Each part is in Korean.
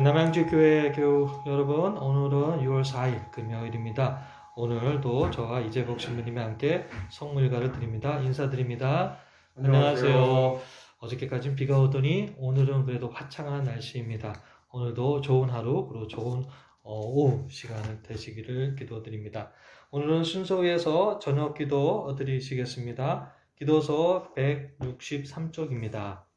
남양주교회 교우 여러분, 오늘은 6월 4일 금요일입니다. 오늘도 저와 이재복 신부님과 함께 성물가를 드립니다. 인사드립니다. 안녕하세요. 어저께까지는 비가 오더니 오늘은 그래도 화창한 날씨입니다. 오늘도 좋은 하루 그리고 좋은 어, 오후 시간을 되시기를 기도드립니다. 오늘은 순서에서 저녁 기도 드리시겠습니다. 기도서 163쪽입니다.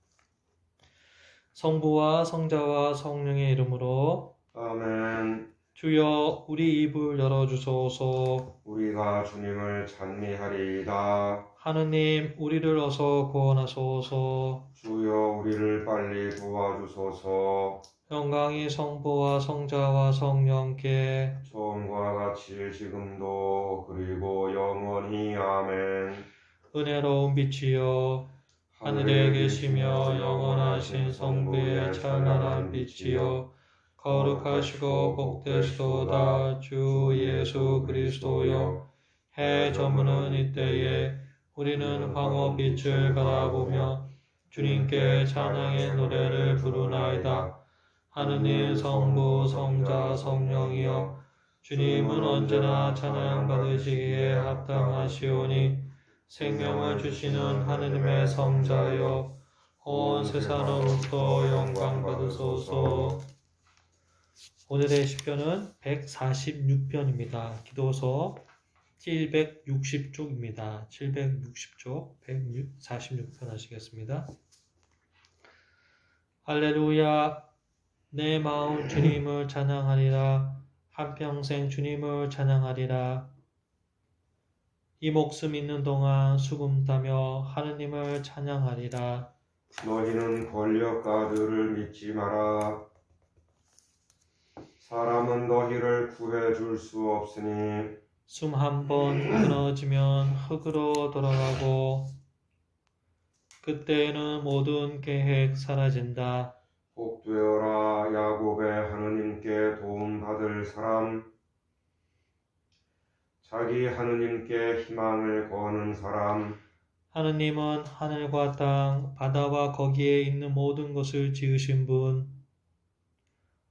성부와 성자와 성령의 이름으로 아멘. 주여 우리 입을 열어 주소서 우리가 주님을 찬미하리이다. 하느님 우리를 어서 구원하소서 주여 우리를 빨리 도와주소서. 영광이 성부와 성자와 성령께 처음과 같이 지금도 그리고 영원히 아멘. 은혜로운 빛이여 하늘에 계시며 영원하신 성부의 찬란한 빛이여 거룩하시고 복되시도다. 주 예수 그리스도여 해 저무는 이때에 우리는 황호 빛을 바라보며 주님께 찬양의 노래를 부르나이다. 하느님 성부 성자 성령이여 주님은 언제나 찬양 받으시기에 합당하시오니 생명을 주시는 하느님의 성자여 온 세상으로부터 영광 받으소서 오늘의 시편은 146편입니다. 기도서 760쪽입니다. 760쪽 146편 하시겠습니다. 할렐루야 내 마음 주님을 찬양하리라 한평생 주님을 찬양하리라 이 목숨 있는 동안 수금 타며 하느님을 찬양하리라 너희는 권력가들을 믿지 마라. 사람은 너희를 구해 줄 수 없으니 숨 한 번 끊어지면 흙으로 돌아가고 그때에는 모든 계획 사라진다. 복되어라 야곱의 하느님께 도움 받을 사람 자기 하느님께 희망을 거는 사람 하느님은 하늘과 땅, 바다와 거기에 있는 모든 것을 지으신 분,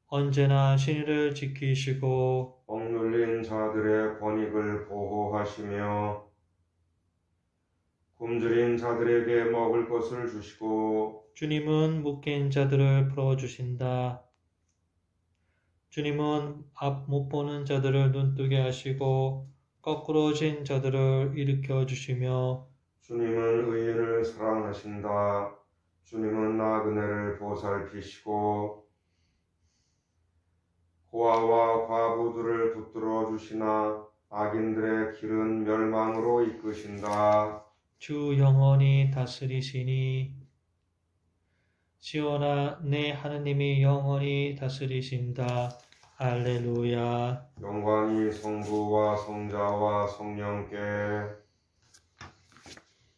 언제나 신의를 지키시고 억눌린 자들의 권익을 보호하시며 굶주린 자들에게 먹을 것을 주시고 주님은 묶인 자들을 풀어주신다. 주님은 앞 못 보는 자들을 눈뜨게 하시고 거꾸로 진 자들을 일으켜 주시며 주님은 의인을 사랑하신다. 주님은 나그네를 보살피시고 고아와 과부들을 붙들어 주시나 악인들의 길은 멸망으로 이끄신다. 주 영원히 다스리시니 시온아 내 하느님이 영원히 다스리신다. 할렐루야. 영광이 성부와 성자와 성령께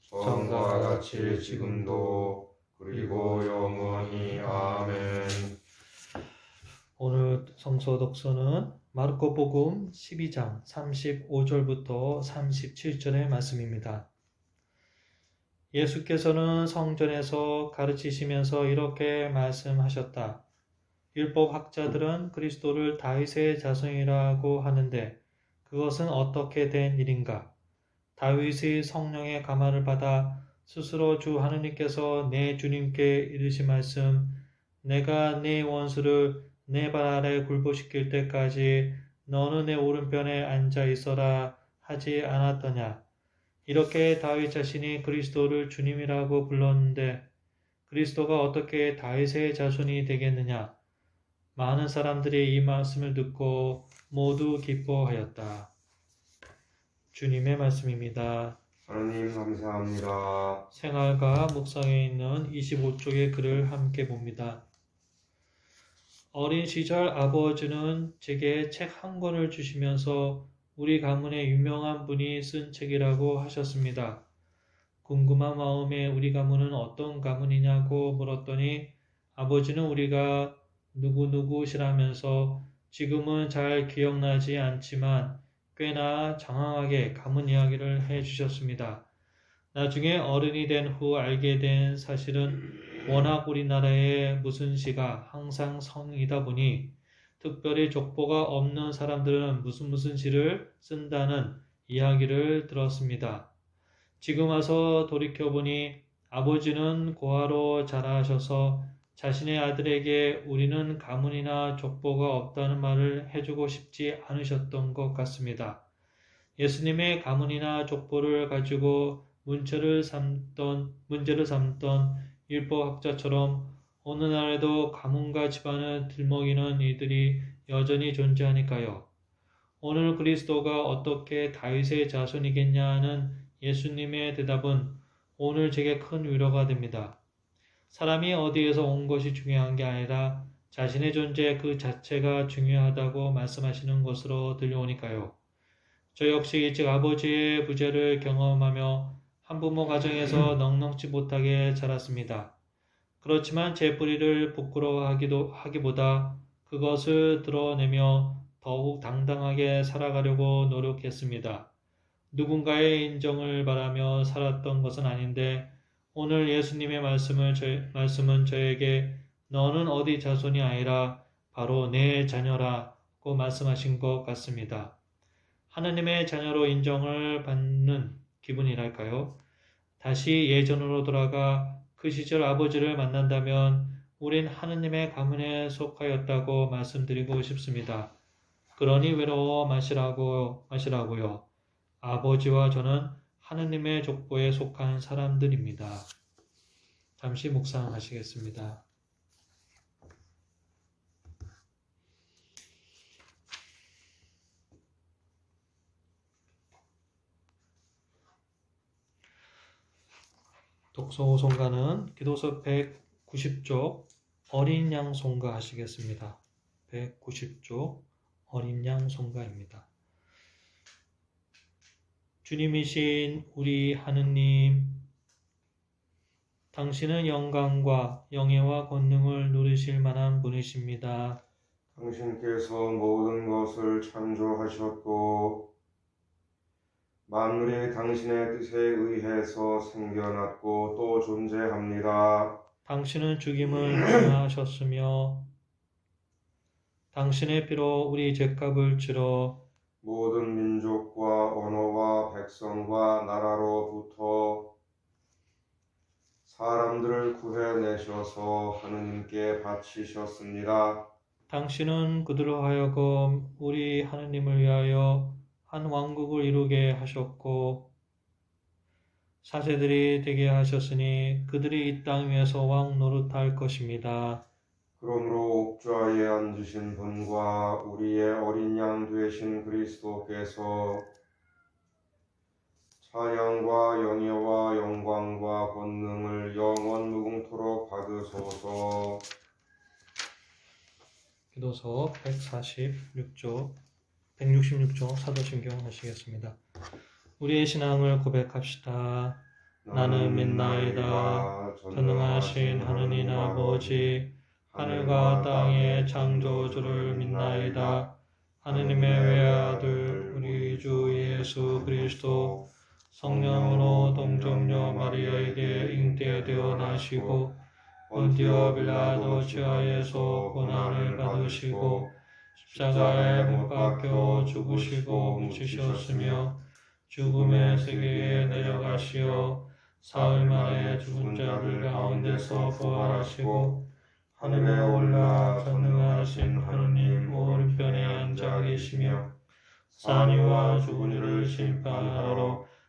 전과 같이 지금도 그리고 영원히 아멘. 오늘 성서 독서는 마르코복음 12장 35절부터 37절의 말씀입니다. 예수께서는 성전에서 가르치시면서 이렇게 말씀하셨다. 율법 학자들은 그리스도를 다윗의 자손이라고 하는데 그것은 어떻게 된 일인가? 다윗의 성령의 가마를 받아 스스로 주 하느님께서 내 주님께 이르신 말씀 내가 네 원수를 내 발 아래 굴복시킬 때까지 너는 내 오른편에 앉아 있어라 하지 않았더냐? 이렇게 다윗 자신이 그리스도를 주님이라고 불렀는데 그리스도가 어떻게 다윗의 자손이 되겠느냐? 많은 사람들이 이 말씀을 듣고 모두 기뻐하였다. 주님의 말씀입니다. 하나님 감사합니다. 생활과 묵상에 있는 25쪽의 글을 함께 봅니다. 어린 시절 아버지는 제게 책 한 권을 주시면서 우리 가문의 유명한 분이 쓴 책이라고 하셨습니다. 궁금한 마음에 우리 가문은 어떤 가문이냐고 물었더니 아버지는 우리가 누구누구시라면서 지금은 잘 기억나지 않지만 꽤나 장황하게 가문 이야기를 해 주셨습니다. 나중에 어른이 된 후 알게 된 사실은 워낙 우리나라의 무슨 시가 항상 성이다 보니 특별히 족보가 없는 사람들은 무슨 무슨 시를 쓴다는 이야기를 들었습니다. 지금 와서 돌이켜보니 아버지는 고아로 자라셔서 자신의 아들에게 우리는 가문이나 족보가 없다는 말을 해주고 싶지 않으셨던 것 같습니다. 예수님의 가문이나 족보를 가지고 문제를 삼던, 문제를 삼던 율법학자처럼 어느 날에도 가문과 집안을 들먹이는 이들이 여전히 존재하니까요. 오늘 그리스도가 어떻게 다윗의 자손이겠냐는 예수님의 대답은 오늘 제게 큰 위로가 됩니다. 사람이 어디에서 온 것이 중요한 게 아니라 자신의 존재 그 자체가 중요하다고 말씀하시는 것으로 들려오니까요. 저 역시 일찍 아버지의 부재를 경험하며 한부모 가정에서 넉넉지 못하게 자랐습니다. 그렇지만 제 뿌리를 부끄러워하기도 하기보다 그것을 드러내며 더욱 당당하게 살아가려고 노력했습니다. 누군가의 인정을 바라며 살았던 것은 아닌데 오늘 예수님의 말씀을 저, 말씀은 저에게 너는 어디 자손이 아니라 바로 내 자녀라고 말씀하신 것 같습니다. 하나님의 자녀로 인정을 받는 기분이랄까요? 다시 예전으로 돌아가 그 시절 아버지를 만난다면 우린 하느님의 가문에 속하였다고 말씀드리고 싶습니다. 그러니 외로워 마시라고 마시라고요. 아버지와 저는 하느님의 족보에 속한 사람들입니다. 잠시 묵상하시겠습니다. 독서 송가는 기도서 190쪽 어린 양 송가 하시겠습니다. 190쪽 어린 양 송가입니다. 주님이신 우리 하느님, 당신은 영광과 영예와 권능을 누리실 만한 분이십니다. 당신께서 모든 것을 창조하셨고 만물이 당신의 뜻에 의해서 생겨났고 또 존재합니다. 당신은 죽임을 면하셨으며 당신의 피로 우리 죄값을 치러 모든 민족과 언어와 백성과 나라로부터 사람들을 구해내셔서 하느님께 바치셨습니다. 당신은 그들로 하여금 우리 하느님을 위하여 한 왕국을 이루게 하셨고 사세들이 되게 하셨으니 그들이 이 땅 위에서 왕 노릇할 것입니다. 그러므로 옥좌에 앉으신 분과 우리의 어린 양 되신 그리스도께서 찬양과 영예와 영광과 권능을 영원 무궁토록 받으소서. 기도서 146조 166조 사도신경 하시겠습니다. 우리의 신앙을 고백합시다. 나는 믿나이다. 전능하신 하느님 아버지 하늘과 땅의 창조주를 믿나이다. 하느님의 외아들 우리 주 예수 그리스도 성령으로 동정녀 마리아에게 잉태되어 나시고 본디오 빌라도 지하에서 고난을 받으시고 십자가에 못 박혀 죽으시고 묻히셨으며 죽음의 세계에 내려가시어 사흘 만에 죽은 자들 가운데서 부활하시고 하늘에 올라 전능하신 하느님 오른편에 앉아 계시며 산이와 죽은 이를 심판하러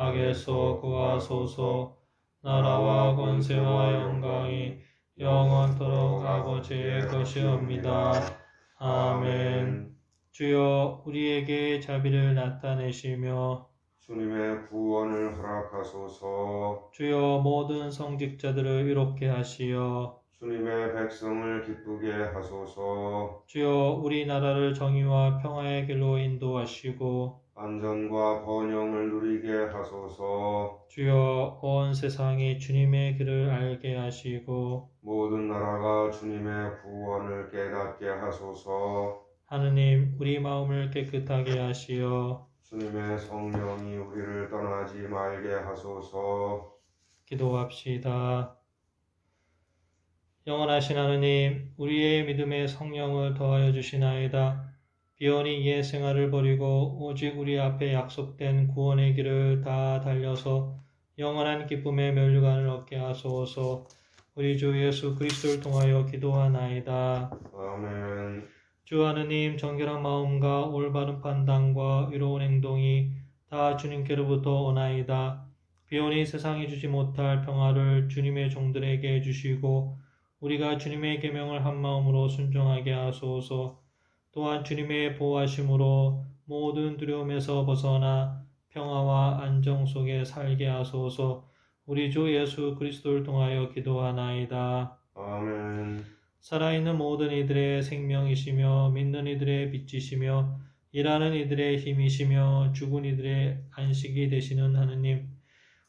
악에서 구하소서 나라와 권세와 영광이 영원토록 아버지의 것이옵니다. 아멘. 주여 우리에게 자비를 나타내시며 주님의 구원을 허락하소서. 주여 모든 성직자들을 위롭게 하시어 주님의 백성을 기쁘게 하소서. 주여 우리나라를 정의와 평화의 길로 인도하시고 안전과 번영을 누리게 하소서. 주여 온 세상이 주님의 길을 알게 하시고 모든 나라가 주님의 구원을 깨닫게 하소서. 하느님 우리 마음을 깨끗하게 하시어 주님의 성령이 우리를 떠나지 말게 하소서. 기도합시다. 영원하신 하느님, 우리의 믿음의 성령을 더하여 주시나이다. 비원이 옛 생활을 버리고 오직 우리 앞에 약속된 구원의 길을 다 달려서 영원한 기쁨의 면류관을 얻게 하소서. 우리 주 예수 그리스도를 통하여 기도하나이다. 아멘. 주 하느님 정결한 마음과 올바른 판단과 의로운 행동이 다 주님께로부터 오나이다. 비오니 세상이 주지 못할 평화를 주님의 종들에게 주시고 우리가 주님의 계명을 한 마음으로 순종하게 하소서. 또한 주님의 보호하심으로 모든 두려움에서 벗어나 평화와 안정 속에 살게 하소서. 우리 주 예수 그리스도를 통하여 기도하나이다. 아멘. 살아있는 모든 이들의 생명이시며 믿는 이들의 빛이시며 일하는 이들의 힘이시며 죽은 이들의 안식이 되시는 하느님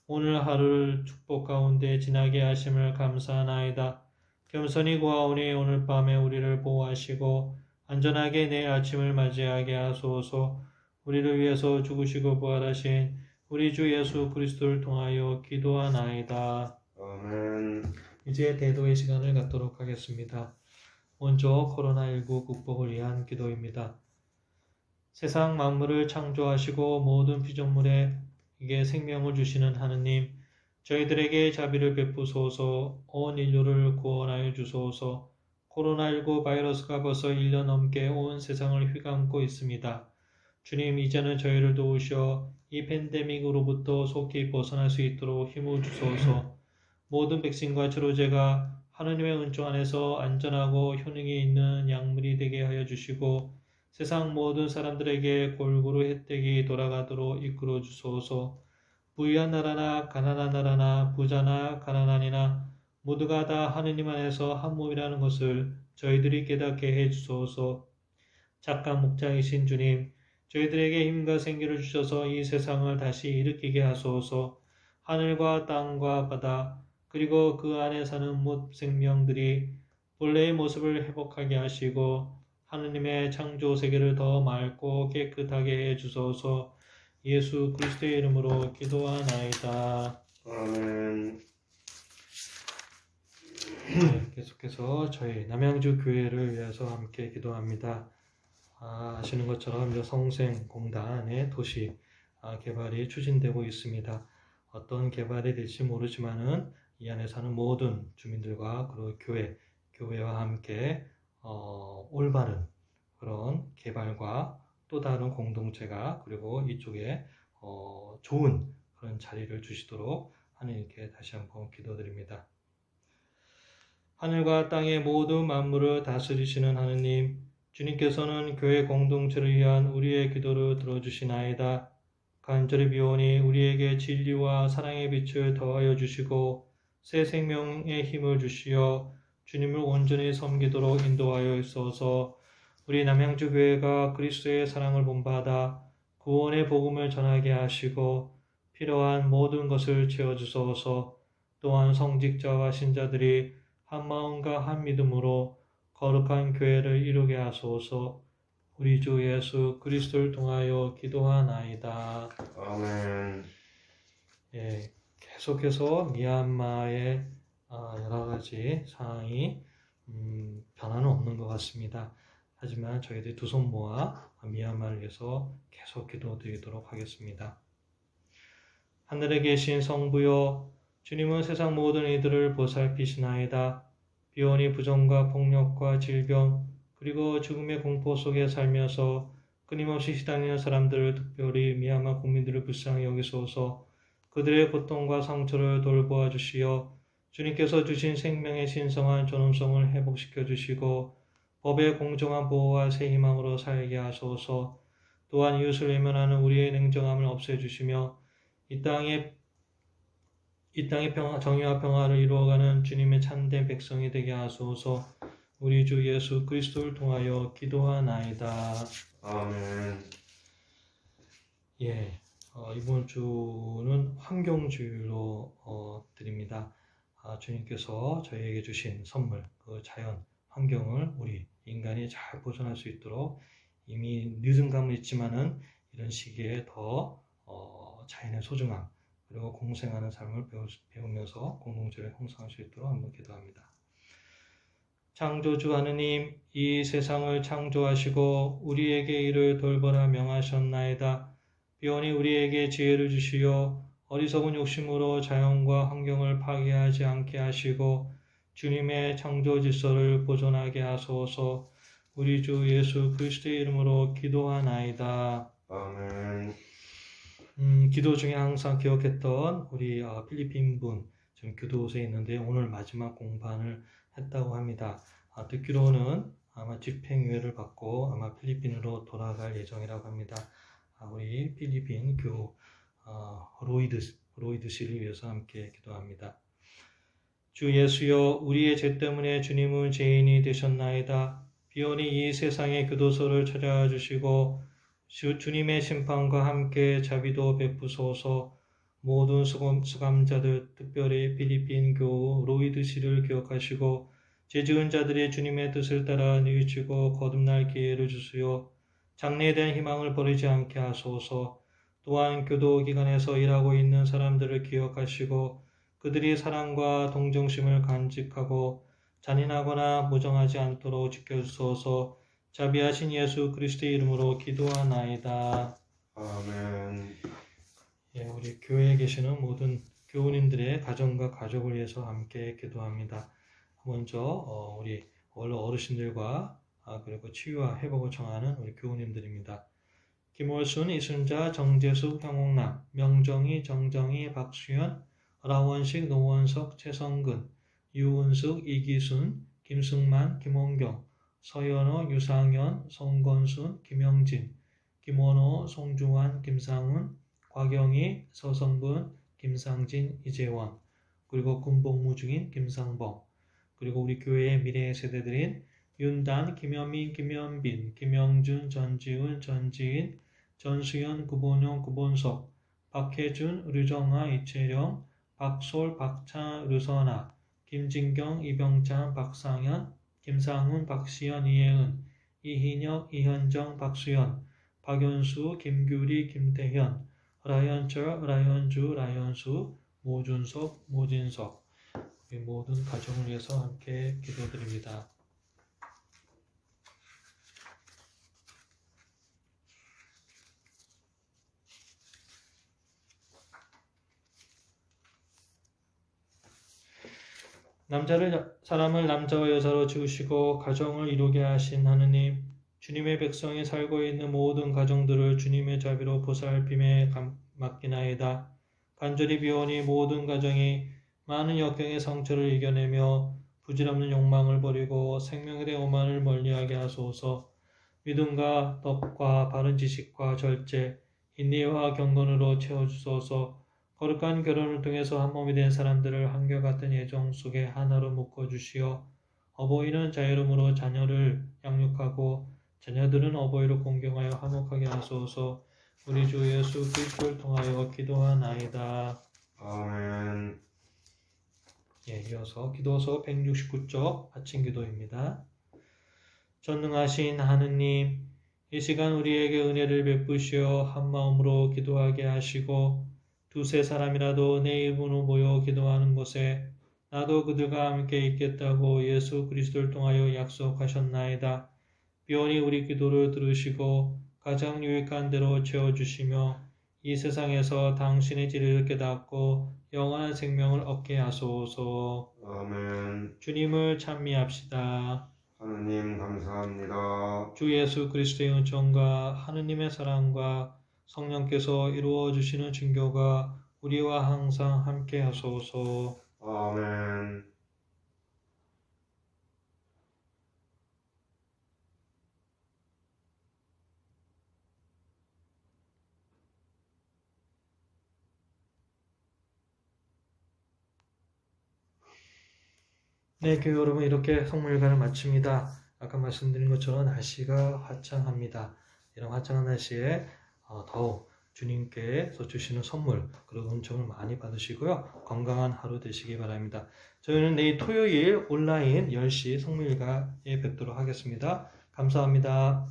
오늘 하루를 축복 가운데 지나게 하심을 감사하나이다. 겸손히 구하오니 오늘 밤에 우리를 보호하시고 안전하게 내일 아침을 맞이하게 하소서 우리를 위해서 죽으시고 부활하신 우리 주 예수 그리스도를 통하여 기도하나이다. 아멘. 이제 대도의 시간을 갖도록 하겠습니다. 먼저 코로나19 극복을 위한 기도입니다. 세상 만물을 창조하시고 모든 피조물에게 생명을 주시는 하느님, 저희들에게 자비를 베푸소서 온 인류를 구원하여 주소서 코로나19 바이러스가 벌써 1년 넘게 온 세상을 휘감고 있습니다. 주님, 이제는 저희를 도우셔 이 팬데믹으로부터 속히 벗어날 수 있도록 힘을 주소서 모든 백신과 치료제가 하느님의 은총 안에서 안전하고 효능이 있는 약물이 되게 하여 주시고 세상 모든 사람들에게 골고루 혜택이 돌아가도록 이끌어 주소서. 부유한 나라나 가난한 나라나 부자나 가난한이나 모두가 다 하느님 안에서 한 몸이라는 것을 저희들이 깨닫게 해 주소서. 착한 목자이신 주님, 저희들에게 힘과 생기를 주셔서 이 세상을 다시 일으키게 하소서. 하늘과 땅과 바다 그리고 그 안에 사는 못 생명들이 본래의 모습을 회복하게 하시고 하느님의 창조 세계를 더 맑고 깨끗하게 해 주소서 예수 그리스도의 이름으로 기도하나이다. 아멘. 네, 계속해서 저희 남양주 교회를 위해서 함께 기도합니다. 아, 아시는 것처럼 이제 성생공단의 도시 아, 개발이 추진되고 있습니다. 어떤 개발이 될지 모르지만은 이 안에 사는 모든 주민들과 그리고 교회, 교회와 함께 어, 올바른 그런 개발과 또 다른 공동체가 그리고 이쪽에 어, 좋은 그런 자리를 주시도록 하나님께 다시 한번 기도드립니다. 하늘과 땅의 모든 만물을 다스리시는 하느님, 주님께서는 교회 공동체를 위한 우리의 기도를 들어주시나이다. 간절히 비오니 우리에게 진리와 사랑의 빛을 더하여 주시고 새 생명의 힘을 주시어 주님을 온전히 섬기도록 인도하여 있어서 우리 남양주 교회가 그리스도의 사랑을 본받아 구원의 복음을 전하게 하시고 필요한 모든 것을 채워 주소서. 또한 성직자와 신자들이 한 마음과 한 믿음으로 거룩한 교회를 이루게 하소서. 우리 주 예수 그리스도를 통하여 기도하나이다. 아멘. 예, 계속해서 미얀마의 아, 여러 가지 상황이 음, 변화는 없는 것 같습니다. 하지만 저희들이 두 손 모아 미얀마를 위해서 계속 기도드리도록 하겠습니다. 하늘에 계신 성부여 주님은 세상 모든 이들을 보살피시나이다. 비오니 부정과 폭력과 질병 그리고 죽음의 공포 속에 살면서 끊임없이 시달리는 사람들을 특별히 미얀마 국민들을 불쌍히 여기소서 그들의 고통과 상처를 돌보아 주시어 주님께서 주신 생명의 신성한 존엄성을 회복시켜 주시고 법의 공정한 보호와 새 희망으로 살게 하소서 또한 이웃을 외면하는 우리의 냉정함을 없애주시며 이 땅에 이 땅의 평화, 정의와 평화를 이루어가는 주님의 참된 백성이 되게 하소서 우리 주 예수 그리스도를 통하여 기도하나이다. 아멘. 예, 어, 이번 주는 환경주의로 어, 드립니다. 아, 주님께서 저희에게 주신 선물, 그 자연, 환경을 우리 인간이 잘 보존할 수 있도록 이미 늦은 감은 있지만은 이런 시기에 더 어, 자연의 소중함 그리고 공생하는 삶을 배우, 배우면서 공동체를 형성할 수 있도록 한번 기도합니다. 창조주 하느님, 이 세상을 창조하시고 우리에게 이를 돌보라 명하셨나이다. 비오니 우리에게 지혜를 주시어 어리석은 욕심으로 자연과 환경을 파괴하지 않게 하시고 주님의 창조 질서를 보존하게 하소서 우리 주 예수 그리스도의 이름으로 기도하나이다. 아멘. 음, 기도 중에 항상 기억했던 우리 어, 필리핀 분 지금 교도소에 있는데 오늘 마지막 공판을 했다고 합니다. 아, 듣기로는 아마 집행유예를 받고 아마 필리핀으로 돌아갈 예정이라고 합니다. 아, 우리 필리핀 교 어, 로이드 로이드 씨를 위해서 함께 기도합니다. 주 예수여 우리의 죄 때문에 주님은 죄인이 되셨나이다. 비오니 이 세상의 교도소를 찾아와 주시고 주, 주님의 심판과 함께 자비도 베푸소서. 모든 수감, 수감자들 특별히 필리핀 교우 로이드 씨를 기억하시고 죄 지은 자들이 주님의 뜻을 따라 뉘우치고 거듭날 기회를 주시어 장래에 희망을 버리지 않게 하소서. 또한 교도 기관에서 일하고 있는 사람들을 기억하시고 그들이 사랑과 동정심을 간직하고 잔인하거나 무정하지 않도록 지켜주소서 자비하신 예수 그리스도의 이름으로 기도하나이다. 아멘. 예, 우리 교회에 계시는 모든 교우님들의 가정과 가족을 위해서 함께 기도합니다. 먼저 어, 우리 원로 어르신들과 아, 그리고 치유와 회복을 청하는 우리 교우님들입니다. 김월순, 이순자, 정재숙, 형옥남, 명정희, 정정희, 박수현, 라원식, 노원석, 최성근, 유은숙, 이기순, 김승만, 김원경, 서현호, 유상현, 송건순, 김영진, 김원호, 송중환, 김상훈, 곽영희, 서성근, 김상진, 이재원, 그리고 군복무 중인 김상범, 그리고 우리 교회의 미래 세대들인 윤단, 김현민, 김현빈, 김영준, 전지훈, 전지인, 전수현, 구본영, 구본석, 박혜준, 류정아, 이채령, 박솔, 박차, 류선아, 김진경, 이병찬, 박상현, 김상훈, 박시현, 이혜은, 이희혁, 이현정, 박수현, 박연수, 김규리, 김태현, 라이언철, 라이언주, 라이언수, 모준석, 모진석 모든 가정을 위해서 함께 기도드립니다. 남자를 사람을 남자와 여자로 지으시고 가정을 이루게 하신 하느님 주님의 백성이 살고 있는 모든 가정들을 주님의 자비로 보살핌에 감- 맡기나이다. 간절히 비오니 모든 가정이 많은 역경의 상처를 이겨내며 부질없는 욕망을 버리고 생명에 대한 오만을 멀리하게 하소서. 믿음과 덕과 바른 지식과 절제, 인내와 경건으로 채워주소서. 거룩한 결혼을 통해서 한 몸이 된 사람들을 한결같은 예정 속에 하나로 묶어 주시어 어버이는 자유로움으로 자녀를 양육하고 자녀들은 어버이를 공경하여 화목하게 하소서 우리 주 예수 그리스도를 통하여 기도하나이다. 아멘. 예, 이어서 기도서 169쪽 아침 기도입니다. 전능하신 하느님, 이 시간 우리에게 은혜를 베푸시어 한 마음으로 기도하게 하시고 두세 사람이라도 내 이름으로 모여 기도하는 곳에 나도 그들과 함께 있겠다고 예수 그리스도를 통하여 약속하셨나이다. 비오니 우리 기도를 들으시고 가장 유익한 대로 채워주시며 이 세상에서 당신의 진리를 깨닫고 영원한 생명을 얻게 하소서. 아멘. 주님을 찬미합시다. 하느님 감사합니다. 주 예수 그리스도의 은총과 하느님의 사랑과 성령께서 이루어 주시는 증교가 우리와 항상 함께 하소서. 아멘. 네, 교회 여러분 이렇게 성물관을 마칩니다. 아까 말씀드린 것처럼 날씨가 화창합니다. 이런 화창한 날씨에 어, 더욱 주님께서 주시는 선물 그리고 은총을 많이 받으시고요. 건강한 하루 되시기 바랍니다. 저희는 내일 토요일 온라인 10시 성물가에 뵙도록 하겠습니다. 감사합니다.